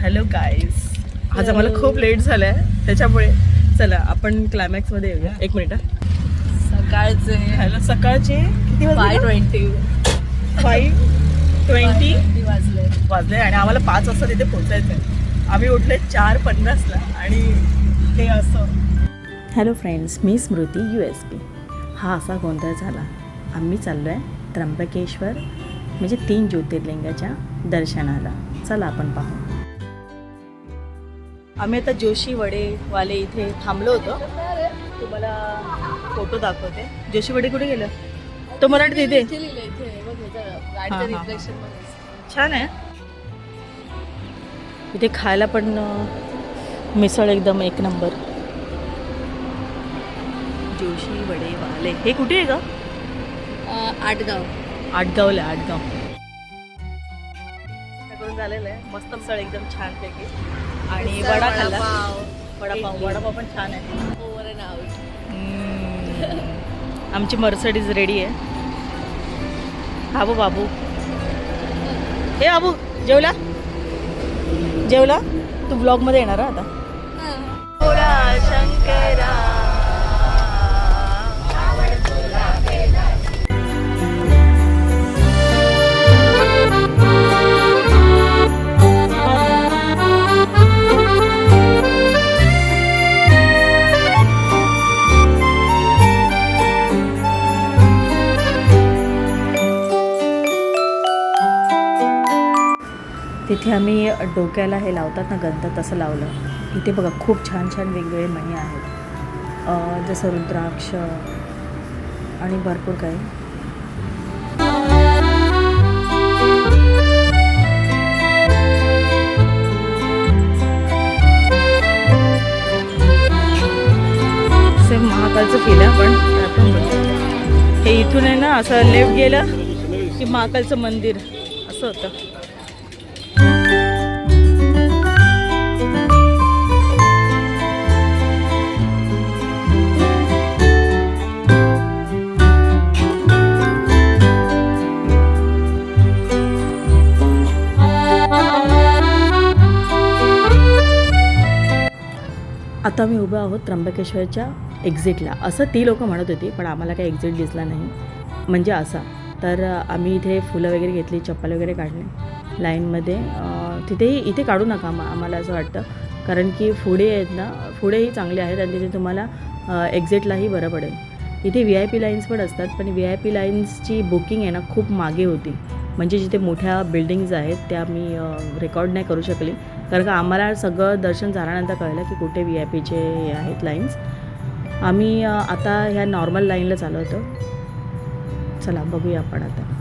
Hello guys आज आम्हाला खूप लेट झालंय. त्याच्यामुळे चला आपण क्लायमॅक्समध्ये येऊया. एक मिनिट सकाळचे. हॅलो सकाळचे किती फाय वाजले ट्वेंटी फाईव्ह ट्वेंटी वाजले. वाजले आणि आम्हाला पाच वाजता तिथे पोहोचायचं आहे आम्ही उठले चार पन्नासला आणि ते असं. हॅलो फ्रेंड्स मी स्मृती यू एस पी हा असा गोंधळ झाला. आम्ही चाललो आहे त्र्यंबकेश्वर म्हणजे तीन ज्योतिर्लिंगाच्या दर्शनाला. चला आपण पाहू. आम्ही आता जोशी वडेवाले इथे थांबलो होतो. तुम्हाला फोटो दाखवते. जोशी वडे कुठे गेलं? तो हा. रिफ्लेक्शन छान आहे. इथे खायला पण मिसळ एकदम एक नंबर. जोशी वडेवाले. हे कुठे आहे का आटगाव. आटगावला आहे, आटगाव. त्याकडून झालेलं आहे. मस्त मिसळ एकदम छान पैकी आणि वडा खाल्ला वडापाव. वडापाव. पण छान आहे. ओव्हर अँड आउट हम्म. आमची मर्सडीज रेडी आहे. बाबू बाबू. हे बाबू जेवला? जेवला? तू ब्लॉगमध्ये येणार हा आता. इथे आम्ही डोक्याला हे लावतात ना गंध तसं लावलं. इथे बघा खूप छान छान वेगवेगळे मणी आहेत. जसं रुद्राक्ष आणि भरपूर काही. सेम महाकालचं केलं पण आपण. हे इथून आहे ना असं लेफ्ट गेलं की महाकालचं मंदिर. असं होतं. आता मी उभं आहोत त्र्यंबकेश्वरच्या एक्झिटला असं ती लोकं म्हणत होती पण आम्हाला काही एक्झिट दिसला नाही. म्हणजे असा. तर आम्ही इथे फुलं वगैरे घेतली चप्पल वगैरे काढले. लाईनमध्ये तिथेही इथे काढू नका आम्हा- आम्हाला असं वाटतं. कारण की पुढे आहेत ना पुढेही चांगले आहेत आणि तिथे तुम्हाला एक्झिटलाही बरं पडेल. इथे व्ही आय पी लाईन्स पण असतात पण व्ही आय पी लाईन्सची बुकिंग आहे ना खूप मागे होती. म्हणजे जिथे मोठ्या बिल्डिंग्ज आहेत त्या मी रेकॉर्ड नाही करू शकली. कारण का आम्हाला सगळं दर्शन झाल्यानंतर कळलं की कुठे व्ही आय पीचे हे आहेत लाईन्स आम्ही आता ह्या नॉर्मल लाईनला चालवतो होतो. चला बघूया आपण आता.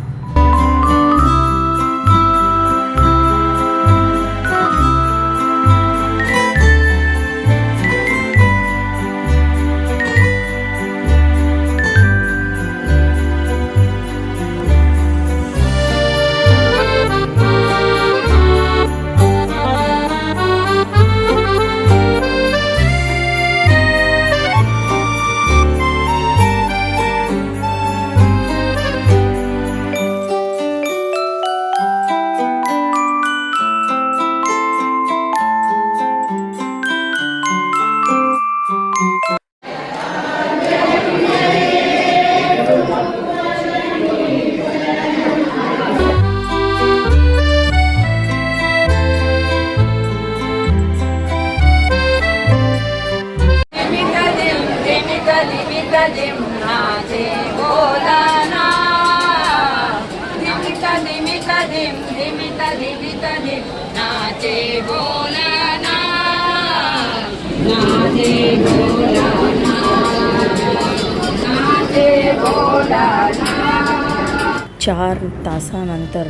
चार तासानंतर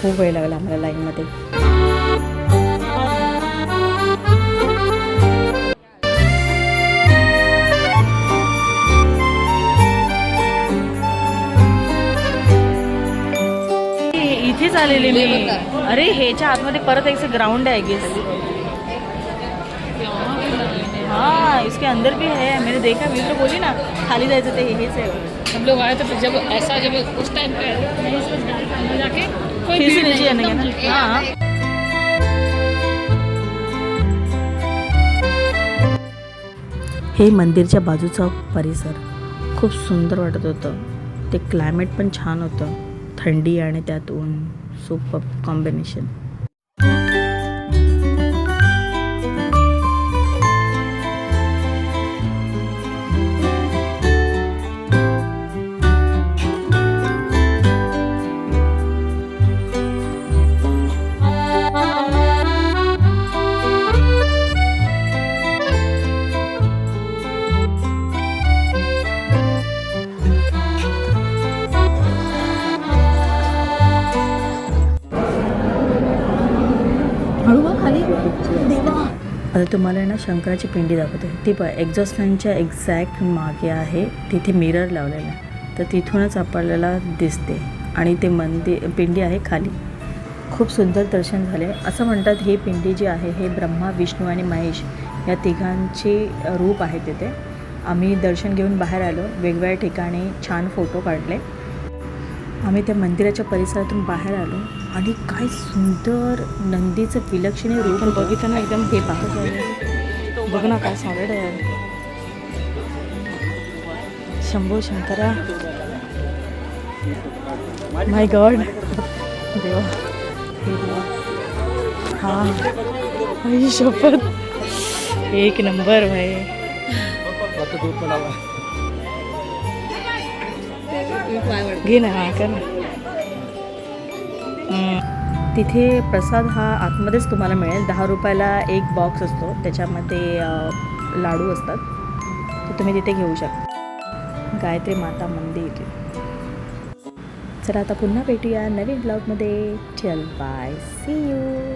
खूप वेळ लागला आम्हाला लाईनमध्ये. इथेच आलेले मी. अरे ह्याच्या आतमध्ये परत एक ग्राउंड आहे गेस हाँ इसके अंदर भी है मैंने देखा मेरे को बोली ना खाली जाए थे यही से। हम लोग आए थे जब ऐसा जब उस टाइम पे जाके फिर से नीचे जाने का हाँ। हे। मंदिरच्या बाजूचा परिसर खूप सुंदर वाटत होतं. ते क्लायमेट पण छान होतं. थंडी आणि त्यात ऊन सुपर कॉम्बिनेशन आता तुम्हाला आहे ना शंकराची पिंडी दाखवते. ती प एक्झॉस्ट फॅनच्या एक्झॅक्ट मागे आहे. तिथे मिरर लावलेला तर तिथूनच आपल्याला दिसते. आणि ते मंदिर पिंडी आहे खाली. खूप सुंदर दर्शन झाले असं म्हणतात ही पिंडी जी आहे हे ब्रह्मा विष्णू आणि महेश या तिघांचे रूप आहे तिथे. आम्ही दर्शन घेऊन बाहेर आलो. वेगवेगळ्या ठिकाणी छान फोटो काढले. आम्ही त्या मंदिराच्या परिसरातून बाहेर आलो आणि काय सुंदर नंदीचं विलक्षण हे रूप बघितलं ना एकदम हे पाहत बघ ना काय सॉलिड आहे. शंभो शंकरा. माय गॉड देवा. हे. देवा हा आई शपथ. एक नंबर भाई. घे ना हा कर ना. तिथे प्रसाद हा आतमध्येच तुम्हाला मिळेल. दहा रुपयाला एक बॉक्स असतो. त्याच्यामध्ये लाडू असतात. तर तुम्ही तिथे घेऊ शकता. गायत्री माता मंदिर. चला आता पुन्हा भेटूया नवीन ब्लॉगमध्ये चल बाय सी यू